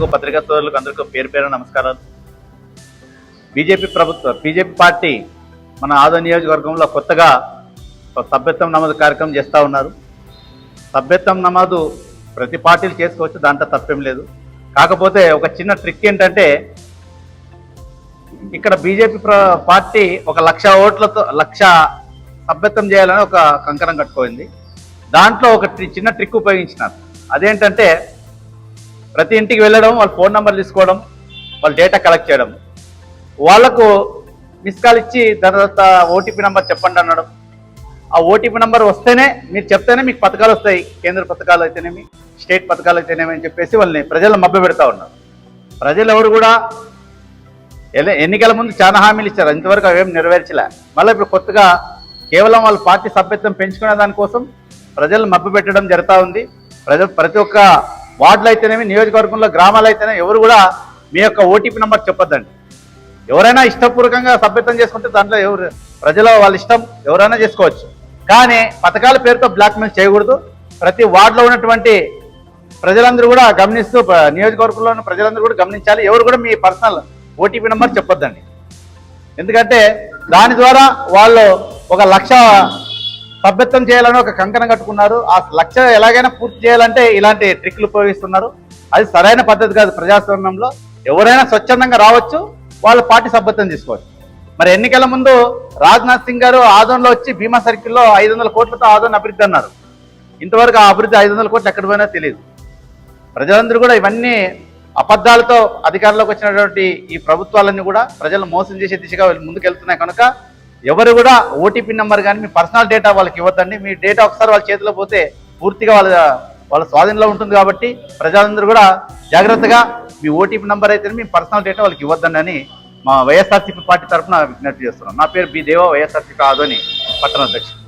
మిత్రులకు పత్రికా సోదరులకు అందరికీ పేరు పేరు నమస్కారాలు. బీజేపీ ప్రభుత్వ బీజేపీ పార్టీ మన ఆదో నియోజకవర్గంలో కొత్తగా సభ్యత్వం నమోదు కార్యక్రమం చేస్తూ ఉన్నారు. సభ్యత్వం నమోదు ప్రతి పార్టీలు చేసుకోవచ్చు దాంట్లో తప్పేం లేదు. కాకపోతే ఒక చిన్న ట్రిక్ ఏంటంటే ఇక్కడ బీజేపీ పార్టీ ఒక లక్ష ఓట్లతో లక్ష సభ్యత్వం చేయాలని ఒక కంకణం కట్టుకోయింది. దాంట్లో ఒక చిన్న ట్రిక్ ఉపయోగించినారు. అదేంటంటే ప్రతి ఇంటికి వెళ్ళడం వాళ్ళ ఫోన్ నెంబర్ తీసుకోవడం వాళ్ళ డేటా కలెక్ట్ చేయడం. వాళ్ళకు మిస్ కాల్ ఇచ్చి తర్వాత ఓటీపీ నెంబర్ చెప్పండి అనడం ఆ ఓటీపీ నెంబర్ వస్తేనే మీరు చెప్తేనే మీకు పథకాలు వస్తాయి. కేంద్ర పథకాలు అయితేనేమి స్టేట్ పథకాలు అయితేనేమి అని చెప్పేసి వాళ్ళని ప్రజలను మభ్య పెడతా ఉన్నారు. ప్రజలు ఎవరు కూడా ఎన్నికల ముందు చాలా హామీలు ఇచ్చారు. ఇంతవరకు అవేం నెరవేర్చలే. మళ్ళీ ఇప్పుడు కొత్తగా కేవలం వాళ్ళ పార్టీ సభ్యత్వం పెంచుకునే దానికోసం ప్రజలు మభ్య పెట్టడం జరుగుతూ ఉంది. ప్రజలు ప్రతి ఒక్క వార్డులు అయితేనేమి నియోజకవర్గంలో గ్రామాలు అయితేనే ఎవరు కూడా మీ యొక్క ఓటీపీ నెంబర్ చెప్పొద్దండి. ఎవరైనా ఇష్టపూర్వకంగా సభ్యత్వం చేసుకుంటే దాంట్లో ఎవరు ప్రజల వాళ్ళ ఇష్టం ఎవరైనా చేసుకోవచ్చు. కానీ పథకాల పేరుతో బ్లాక్మెయిల్ చేయకూడదు. ప్రతి వార్డులో ఉన్నటువంటి ప్రజలందరూ కూడా గమనిస్తూ నియోజకవర్గంలో ఉన్న ప్రజలందరూ కూడా గమనించాలి. ఎవరు కూడా మీ పర్సనల్ ఓటీపీ నెంబర్ చెప్పొద్దండి. ఎందుకంటే దాని ద్వారా వాళ్ళు ఒక లక్ష సభ్యత్వం చేయాలని ఒక కంకణం కట్టుకున్నారు. ఆ లక్ష ఎలాగైనా పూర్తి చేయాలంటే ఇలాంటి ట్రిక్లు ఉపయోగిస్తున్నారు. అది సరైన పద్ధతి కాదు ప్రజాస్వామ్యంలో. ఎవరైనా స్వచ్ఛందంగా రావచ్చు వాళ్ళ పార్టీ సభ్యత్వం తీసుకోవచ్చు. మరి ఎన్నికల ముందు రాజ్నాథ్ సింగ్ గారు ఆదోన్లో వచ్చి భీమా సర్కిల్లో ఐదు వందల కోట్లతో ఆదోన్ అభివృద్ధి అన్నారు. ఇంతవరకు ఆ అభివృద్ధి ఐదు వందల కోట్లు ఎక్కడ పోయినా తెలియదు. ప్రజలందరూ కూడా ఇవన్నీ అబద్ధాలతో అధికారంలోకి వచ్చినటువంటి ఈ ప్రభుత్వాలన్నీ కూడా ప్రజలను మోసం చేసే దిశగా ముందుకెళ్తున్నాయి. కనుక ఎవరు కూడా ఓటీపీ నెంబర్ కానీ మీ పర్సనల్ డేటా వాళ్ళకి ఇవ్వద్దండి. మీ డేటా ఒకసారి వాళ్ళ చేతిలో పోతే పూర్తిగా వాళ్ళ వాళ్ళ స్వాధీనంలో ఉంటుంది కాబట్టి ప్రజలందరూ కూడా జాగ్రత్తగా మీ ఓటీపీ నెంబర్ అయితే మీ పర్సనల్ డేటా వాళ్ళకి ఇవ్వద్దండి అని మా వైఎస్ఆర్సీపీ పార్టీ తరఫున విజ్ఞప్తి చేస్తున్నాం. నా పేరు బి దేవ వైఎస్ఆర్సీపీ ఆదోని పట్టణ అధ్యక్షుడు.